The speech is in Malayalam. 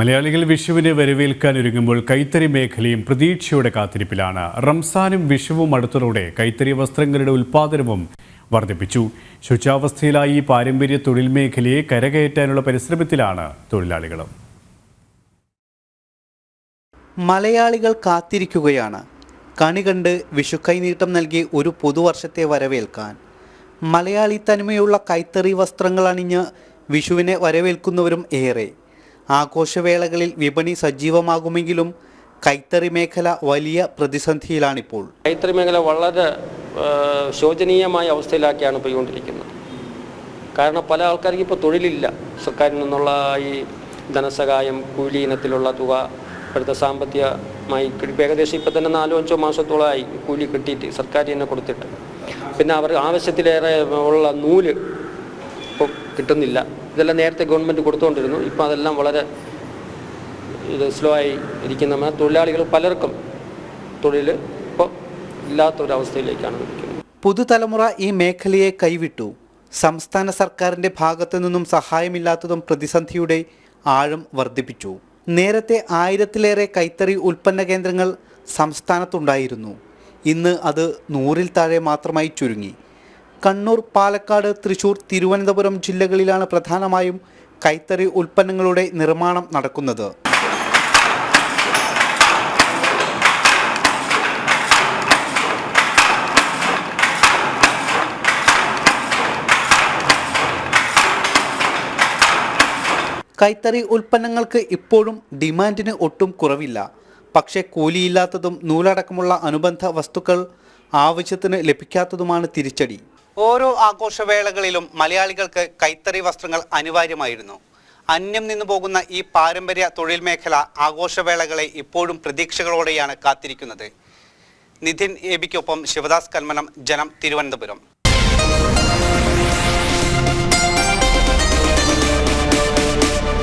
മലയാളികൾ വിഷുവിനെ വരവേൽക്കാൻ ഒരുങ്ങുമ്പോൾ കൈത്തറി മേഖലയും പ്രതീക്ഷയുടെ കാത്തിരിപ്പിലാണ്. റംസാനും വിഷുവും അടുത്തതോടെ കൈത്തറി വസ്ത്രങ്ങളുടെ ഉൽപ്പാദനവും വർദ്ധിപ്പിച്ചു. ശുചാവസ്ഥയിലായി പാരമ്പര്യ തൊഴിൽ മേഖലയെ കരകയറ്റാനുള്ള പരിശ്രമത്തിലാണ് തൊഴിലാളികളും. മലയാളികൾ കാത്തിരിക്കുകയാണ്. കണി കണ്ട് വിഷുക്കൈനീട്ടം നൽകി ഒരു പുതുവർഷത്തെ വരവേൽക്കാൻ. മലയാളി തനിമയുള്ള കൈത്തറി വസ്ത്രങ്ങൾ അണിഞ്ഞ് വിഷുവിനെ വരവേൽക്കുന്നവരും ഏറെ. ആഘോഷവേളകളിൽ വിപണി സജീവമാകുമെങ്കിലും കൈത്തറി മേഖല വലിയ പ്രതിസന്ധിയിലാണിപ്പോൾ. കൈത്തറി മേഖല വളരെ ശോചനീയമായ അവസ്ഥയിലാക്കിയാണ് പോയിക്കൊണ്ടിരിക്കുന്നത്. കാരണം പല ആൾക്കാർക്ക് ഇപ്പോൾ തൊഴിലില്ല. സർക്കാരിൽ നിന്നുള്ള ഈ ധനസഹായം കൂലി ഇനത്തിലുള്ള തുക ഇപ്പോഴത്തെ സാമ്പത്തികമായി ഏകദേശം ഇപ്പം തന്നെ നാലോ അഞ്ചോ മാസത്തോളമായി കൂലി കിട്ടിയിട്ട് സർക്കാർ തന്നെ കൊടുത്തിട്ട്. പിന്നെ അവർ ആവശ്യത്തിലേറെ ഉള്ള നൂൽ ഇപ്പോൾ കിട്ടുന്നില്ല. ഇതെല്ലാം നേരത്തെ ഗവൺമെന്റ് കൊടുത്തുകൊണ്ടിരുന്നു ഇപ്പോൾ അതെല്ലാം വളരെ ഇത് സ്ലോ ആയി ഇരിക്കുന്ന തൊഴിലാളികൾ പലർക്കും തൊഴിൽ ഇപ്പോൾ ഇല്ലാത്തൊരവസ്ഥയിലേക്കാണ് ഇരിക്കുന്നത്. പുതുതലമുറ ഈ മേഖലയെ കൈവിട്ടു. സംസ്ഥാന സർക്കാരിന്റെ ഭാഗത്തു നിന്നും സഹായമില്ലാത്തതും പ്രതിസന്ധിയുടെ ആഴം വർദ്ധിപ്പിച്ചു. നേരത്തെ ആയിരത്തിലേറെ കൈത്തറി ഉൽപ്പന്ന കേന്ദ്രങ്ങൾ സംസ്ഥാനത്തുണ്ടായിരുന്നു. ഇന്ന് അത് നൂറിൽ താഴെ മാത്രമായി ചുരുങ്ങി. കണ്ണൂർ പാലക്കാട് തൃശൂർ തിരുവനന്തപുരം ജില്ലകളിലാണ് പ്രധാനമായും കൈത്തറി ഉൽപ്പന്നങ്ങളുടെ നിർമ്മാണം നടക്കുന്നത്. കൈത്തറി ഉൽപ്പന്നങ്ങൾക്ക് ഇപ്പോഴും ഡിമാൻഡിന് ഒട്ടും കുറവില്ല. പക്ഷേ കൂലിയില്ലാത്തതും നൂലടക്കമുള്ള അനുബന്ധ വസ്തുക്കൾ ആവശ്യത്തിന് ലഭിക്കാത്തതുമാണ് തിരിച്ചടി. ഓരോ ആഘോഷവേളകളിലും മലയാളികൾക്ക് കൈത്തറി വസ്ത്രങ്ങൾ അനിവാര്യമായിരുന്നു. അന്യം നിന്നു പോകുന്ന ഈ പാരമ്പര്യ തൊഴിൽ മേഖല ആഘോഷവേളകളെ ഇപ്പോഴും പ്രതീക്ഷകളോടെയാണ് കാത്തിരിക്കുന്നത്. നിതിൻ എബിക്കൊപ്പം ശിവദാസ് കൽമനം ജനം തിരുവനന്തപുരം.